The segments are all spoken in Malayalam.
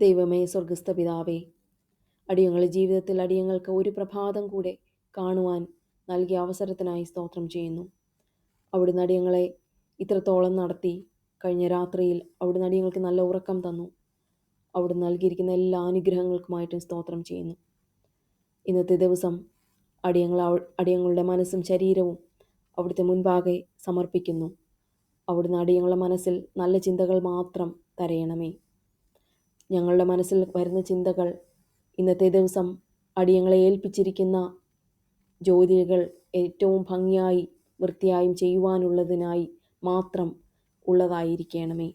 ദൈവമേ സ്വർഗസ്ഥ പിതാവേ അടിയങ്ങളുടെ ജീവിതത്തിൽ അടിയങ്ങൾക്ക് ഒരു പ്രഭാതം കൂടെ കാണുവാൻ നൽകിയ അവസരത്തിനായി സ്തോത്രം ചെയ്യുന്നു. അവിടുന്ന് അടിയങ്ങളെ ഇത്രത്തോളം നടത്തി കഴിഞ്ഞ രാത്രിയിൽ അവിടുന്ന് അടിയങ്ങൾക്ക് നല്ല ഉറക്കം തന്നു. അവിടുന്ന് നൽകിയിരിക്കുന്ന എല്ലാ അനുഗ്രഹങ്ങൾക്കുമായിട്ടും സ്തോത്രം ചെയ്യുന്നു. ഇന്നത്തെ ദിവസം അടിയങ്ങൾ അടിയങ്ങളുടെ മനസ്സും ശരീരവും അവിടുത്തെ മുൻപാകെ സമർപ്പിക്കുന്നു. അവിടുന്ന് അടിയങ്ങളുടെ മനസ്സിൽ നല്ല ചിന്തകൾ മാത്രം തരയണമേ. ഞങ്ങളുടെ മനസ്സിൽ വരുന്ന ചിന്തകൾ ഇന്നത്തെ ദിവസം അടിയങ്ങളെ ഏൽപ്പിച്ചിരിക്കുന്ന ജോലികൾ ഏറ്റവും ഭംഗിയായി വൃത്തിയായും ചെയ്യുവാനുള്ളതിനായി മാത്രം ഉള്ളതായിരിക്കണമേ.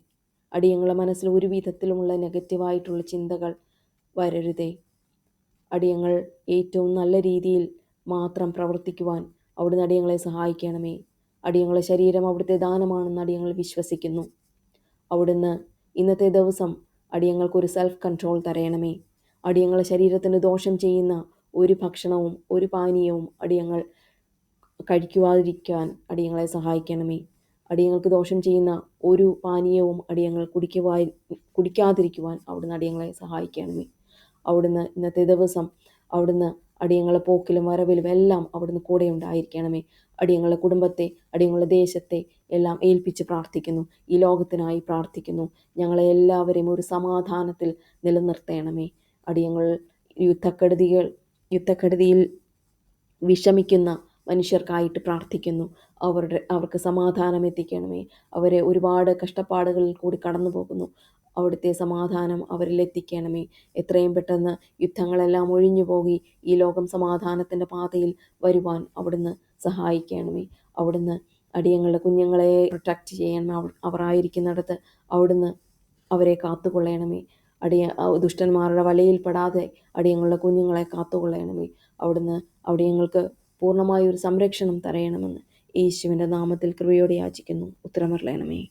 അടിയങ്ങളുടെ മനസ്സിൽ ഒരു വിധത്തിലുമുള്ള നെഗറ്റീവായിട്ടുള്ള ചിന്തകൾ വരരുതേ. അടിയങ്ങൾ ഏറ്റവും നല്ല രീതിയിൽ മാത്രം പ്രവർത്തിക്കുവാൻ അവിടുന്ന് അടിയങ്ങളെ സഹായിക്കണമേ. അടിയങ്ങളെ ശരീരം അവിടുത്തെ ദാനമാണെന്ന് അടിയങ്ങൾ വിശ്വസിക്കുന്നു. അവിടുന്ന് ഇന്നത്തെ ദിവസം അടിയങ്ങൾക്കൊരു സെൽഫ് കൺട്രോൾ തരയണമേ. അടിയങ്ങളെ ശരീരത്തിന് ദോഷം ചെയ്യുന്ന ഒരു ഭക്ഷണവും ഒരു പാനീയവും അടിയങ്ങൾ കഴിക്കുവാതിരിക്കാൻ അടിയങ്ങളെ സഹായിക്കണമേ. അടിയങ്ങൾക്ക് ദോഷം ചെയ്യുന്ന ഒരു പാനീയവും അടിയങ്ങൾ കുടിക്കുവാ കുടിക്കാതിരിക്കുവാൻ അവിടുന്ന് അടിയങ്ങളെ സഹായിക്കണമേ. അവിടുന്ന് ഇന്നത്തെ ദിവസം അവിടുന്ന് അടിയങ്ങളെ പോക്കിലും വരവിലും എല്ലാം അവിടുന്ന് കൂടെ ഉണ്ടായിരിക്കണമേ. അടിയങ്ങളുടെ കുടുംബത്തെ അടിയങ്ങളുടെ ദേശത്തെ എല്ലാം ഏൽപ്പിച്ച് പ്രാർത്ഥിക്കുന്നു. ഈ ലോകത്തിനായി പ്രാർത്ഥിക്കുന്നു. ഞങ്ങളെ എല്ലാവരെയും ഒരു സമാധാനത്തിൽ നിലനിർത്തേണമേ. അടിയങ്ങൾ യുദ്ധക്കെടുതികൾ യുദ്ധക്കെടുതിയിൽ വിഷമിക്കുന്ന മനുഷ്യർക്കായിട്ട് പ്രാർത്ഥിക്കുന്നു. അവരുടെ അവർക്ക് സമാധാനം എത്തിക്കണമേ. അവരെ ഒരുപാട് കഷ്ടപ്പാടുകളിൽ കൂടി കടന്നു പോകുന്നു അവിടുത്തെ സമാധാനം അവരിലെത്തിക്കണമേ. എത്രയും പെട്ടെന്ന് യുദ്ധങ്ങളെല്ലാം ഒഴിഞ്ഞു പോകി ഈ ലോകം സമാധാനത്തിന്റെ പാതയിൽ വരുവാൻ അവിടുന്ന് സഹായിക്കണമേ. അവിടുന്ന് അടിയങ്ങളുടെ കുഞ്ഞുങ്ങളെ പ്രൊട്ടക്റ്റ് ചെയ്യണമേ അവർ അവരായിരിക്കുന്നിടത്ത് അവിടുന്ന് അവരെ കാത്തുകൊള്ളണമേ. അടിയ ദുഷ്ടന്മാരുടെ വലയിൽപ്പെടാതെ അടിയങ്ങളുടെ കുഞ്ഞുങ്ങളെ കാത്തുകൊള്ളണമേ. അവിടുന്ന് അവിടെയങ്ങൾക്ക് പൂർണമായ ഒരു സംരക്ഷണം തരയണമെന്ന് യേശുവിന്റെ നാമത്തിൽ കൃപയോടെ യാചിക്കുന്നു. ഉത്തരമറിയണമേ.